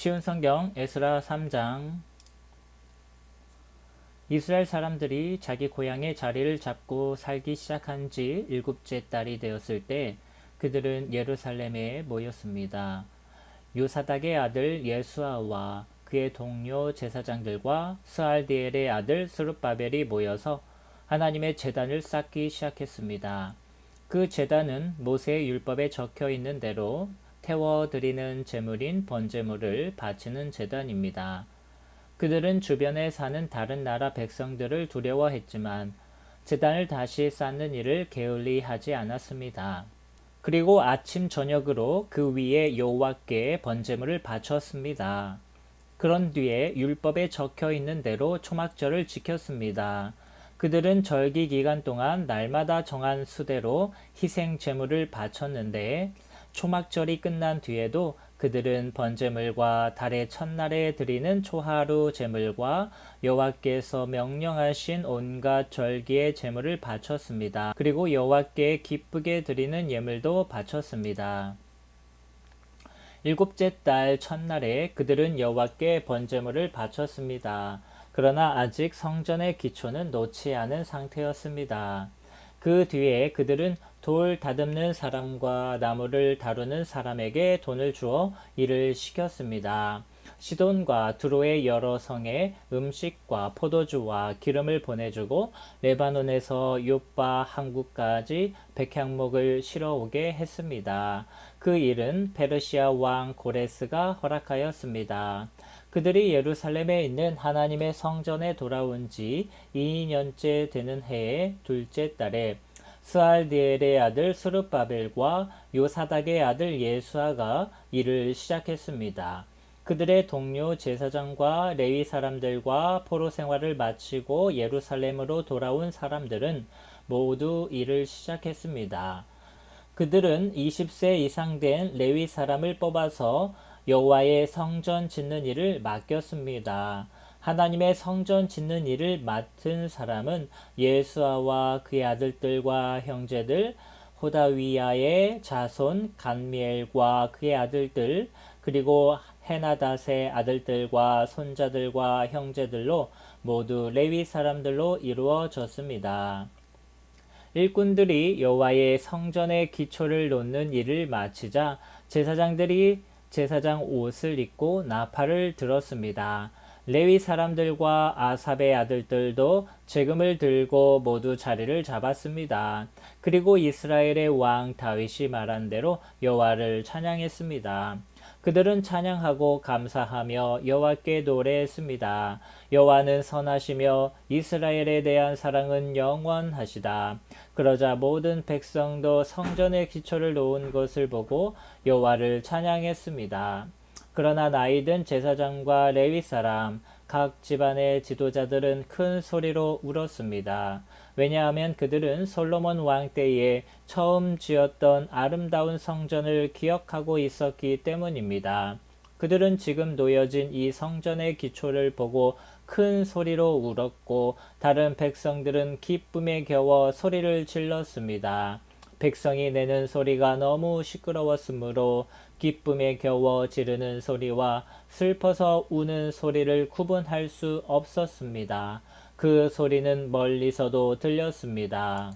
쉬운 성경 에스라 3장 이스라엘 사람들이 자기 고향의 자리를 잡고 살기 시작한 지 일곱째 달이 되었을 때 그들은 예루살렘에 모였습니다. 요사닥의 아들 예수아와 그의 동료 제사장들과 스알디엘의 아들 스룹바벨이 모여서 하나님의 제단을 쌓기 시작했습니다. 그 제단은 모세의 율법에 적혀 있는 대로 태워 드리는 제물인 번제물을 바치는 제단입니다. 그들은 주변에 사는 다른 나라 백성들을 두려워했지만 제단을 다시 쌓는 일을 게을리 하지 않았습니다. 그리고 아침 저녁으로 그 위에 여호와께 번제물을 바쳤습니다. 그런 뒤에 율법에 적혀 있는 대로 초막절을 지켰습니다. 그들은 절기 기간 동안 날마다 정한 수대로 희생 제물을 바쳤는데 초막절이 끝난 뒤에도 그들은 번제물과 달의 첫날에 드리는 초하루 제물과 여호와께서 명령하신 온갖 절기의 제물을 바쳤습니다. 그리고 여호와께 기쁘게 드리는 예물도 바쳤습니다. 일곱째 달 첫날에 그들은 여호와께 번제물을 바쳤습니다. 그러나 아직 성전의 기초는 놓지 않은 상태였습니다. 그 뒤에 그들은 돌 다듬는 사람과 나무를 다루는 사람에게 돈을 주어 일을 시켰습니다. 시돈과 두로의 여러 성에 음식과 포도주와 기름을 보내주고 레바논에서 요바 항구까지 백향목을 실어오게 했습니다. 그 일은 페르시아 왕 고레스가 허락하였습니다. 그들이 예루살렘에 있는 하나님의 성전에 돌아온 지 2년째 되는 해의 둘째 달에 스알디엘의 아들 스룹바벨과 요사닥의 아들 예수아가 일을 시작했습니다. 그들의 동료 제사장과 레위 사람들과 포로 생활을 마치고 예루살렘으로 돌아온 사람들은 모두 일을 시작했습니다. 그들은 20세 이상 된 레위 사람을 뽑아서 여호와의 성전 짓는 일을 맡겼습니다. 하나님의 성전 짓는 일을 맡은 사람은 예수아와 그의 아들들과 형제들, 호다위야의 자손 간미엘과 그의 아들들, 그리고 헤나닷의 아들들과 손자들과 형제들로 모두 레위 사람들로 이루어졌습니다. 일꾼들이 여호와의 성전의 기초를 놓는 일을 마치자 제사장들이 제사장 옷을 입고 나팔을 들었습니다. 레위 사람들과 아삽의 아들들도 재금을 들고 모두 자리를 잡았습니다. 그리고 이스라엘의 왕 다윗이 말한 대로 여호와를 찬양했습니다. 그들은 찬양하고 감사하며 여호와께 노래했습니다. 여호와는 선하시며 이스라엘에 대한 사랑은 영원하시다. 그러자 모든 백성도 성전의 기초를 놓은 것을 보고 여호와를 찬양했습니다. 그러나 나이든 제사장과 레위 사람, 각 집안의 지도자들은 큰 소리로 울었습니다. 왜냐하면 그들은 솔로몬 왕 때에 처음 지었던 아름다운 성전을 기억하고 있었기 때문입니다. 그들은 지금 놓여진 이 성전의 기초를 보고 큰 소리로 울었고 다른 백성들은 기쁨에 겨워 소리를 질렀습니다. 백성이 내는 소리가 너무 시끄러웠으므로 기쁨에 겨워 지르는 소리와 슬퍼서 우는 소리를 구분할 수 없었습니다. 그 소리는 멀리서도 들렸습니다.